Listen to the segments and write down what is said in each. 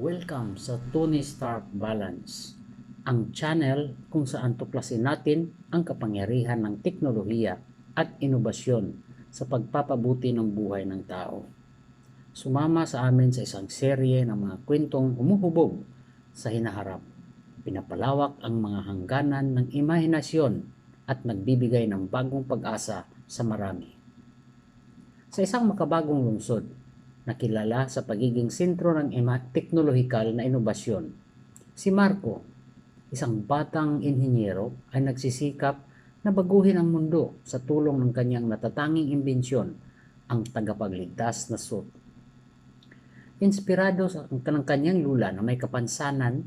Welcome sa Tony Stark Balance, ang channel kung saan tuklasin natin ang kapangyarihan ng teknolohiya at inobasyon sa pagpapabuti ng buhay ng tao. Sumama sa amin sa isang serye ng mga kwentong humuhubog sa hinaharap. Pinapalawak ang mga hangganan ng imahinasyon at nagbibigay ng bagong pag-asa sa marami. Sa isang makabagong lungsod, nakilala sa pagiging sentro ng teknolohikal na inobasyon. Si Marco, isang batang inhinyero, ay nagsisikap na baguhin ang mundo sa tulong ng kanyang natatanging imbensyon, ang tagapagligtas na suit. Inspirado sa ng kanyang lula na may kapansanan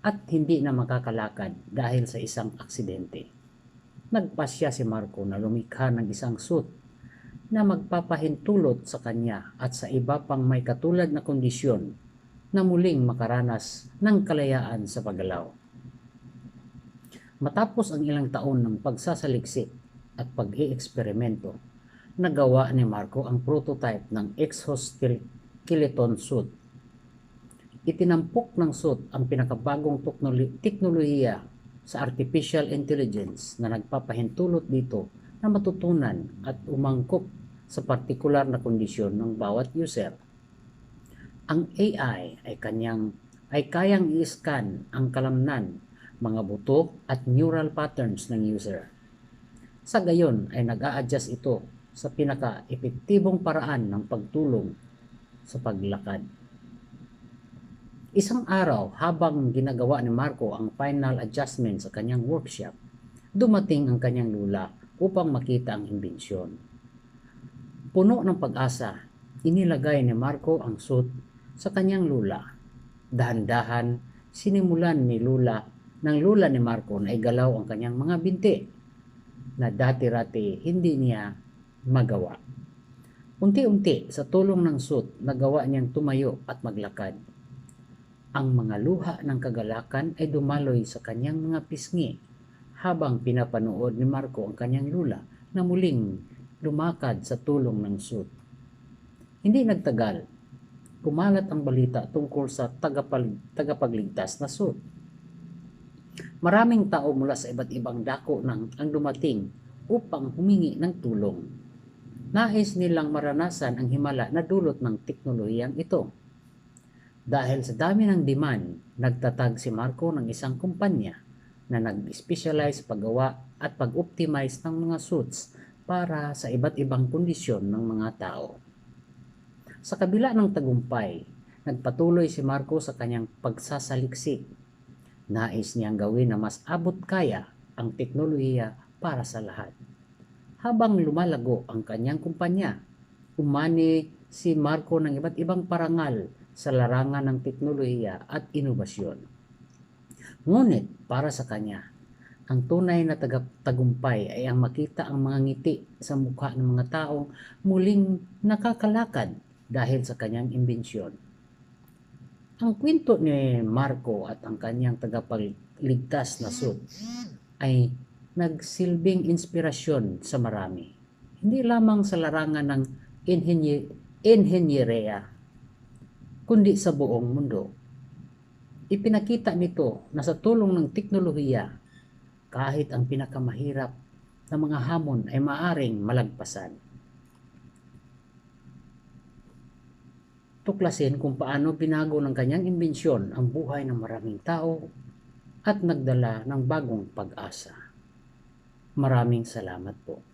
at hindi na makakalakad dahil sa isang aksidente. Nagpasya si Marco na lumikha ng isang suit na magpapahintulot sa kanya at sa iba pang may katulad na kondisyon na muling makaranas ng kalayaan sa paggalaw. Matapos ang ilang taon ng pagsasaliksik at pag-i-eksperimento, nagawa ni Marco ang prototype ng exoskeleton suit. Itinampok ng suit ang pinakabagong teknolo- teknolohiya sa artificial intelligence na nagpapahintulot dito na matutunan at umangkop sa partikular na kondisyon ng bawat user. Ang AI ay kanyang ay kayang i-scan ang kalamnan, mga buto at neural patterns ng user. Sa gayon ay nag-a-adjust ito sa pinaka-epektibong paraan ng pagtulong sa paglakad. Isang araw habang ginagawa ni Marco ang final adjustment sa kanyang workshop, dumating ang kanyang lula upang makita ang imbensyon. Puno ng pag-asa, inilagay ni Marco ang suit sa kanyang lula. Dahan-dahan, sinimulan ni Lula ng lula ni Marco na igalaw ang kanyang mga binti na dati-rati hindi niya magawa. Unti-unti sa tulong ng suit, nagawa niyang tumayo at maglakad. Ang mga luha ng kagalakan ay dumaloy sa kanyang mga pisngi habang pinapanood ni Marco ang kanyang lula na muling lumakad sa tulong ng suit. Hindi nagtagal, kumalat ang balita tungkol sa tagapag, tagapagligtas na suit. Maraming tao mula sa iba't ibang dako nang ang dumating upang humingi ng tulong. Nais nilang maranasan ang himala na dulot ng teknolohiyang ito. Dahil sa dami ng demand, nagtatag si Marco ng isang kumpanya na nag-specialize paggawa at pag-optimize ng mga suits para sa iba't ibang kondisyon ng mga tao. Sa kabila ng tagumpay, nagpatuloy si Marco sa kanyang pagsasaliksik. Nais niyang gawin na mas abot kaya ang teknolohiya para sa lahat. Habang lumalago ang kanyang kumpanya, umani si Marco ng iba't ibang parangal sa larangan ng teknolohiya at inobasyon. Ngunit para sa kanya, ang tunay na tagumpay ay ang makita ang mga ngiti sa mukha ng mga taong muling nakakalakad dahil sa kanyang imbensyon. Ang kwento ni Marco at ang kanyang tagapagligtas na suit ay nagsilbing inspirasyon sa marami. Hindi lamang sa larangan ng inhenye- inhenyereya, kundi sa buong mundo. Ipinakita nito na sa tulong ng teknolohiya, kahit ang pinakamahirap na mga hamon ay maaring malagpasan. tuklasin kung paano binago ng kanyang imbensyon ang buhay ng maraming tao at nagdala ng bagong pag-asa. Maraming salamat po.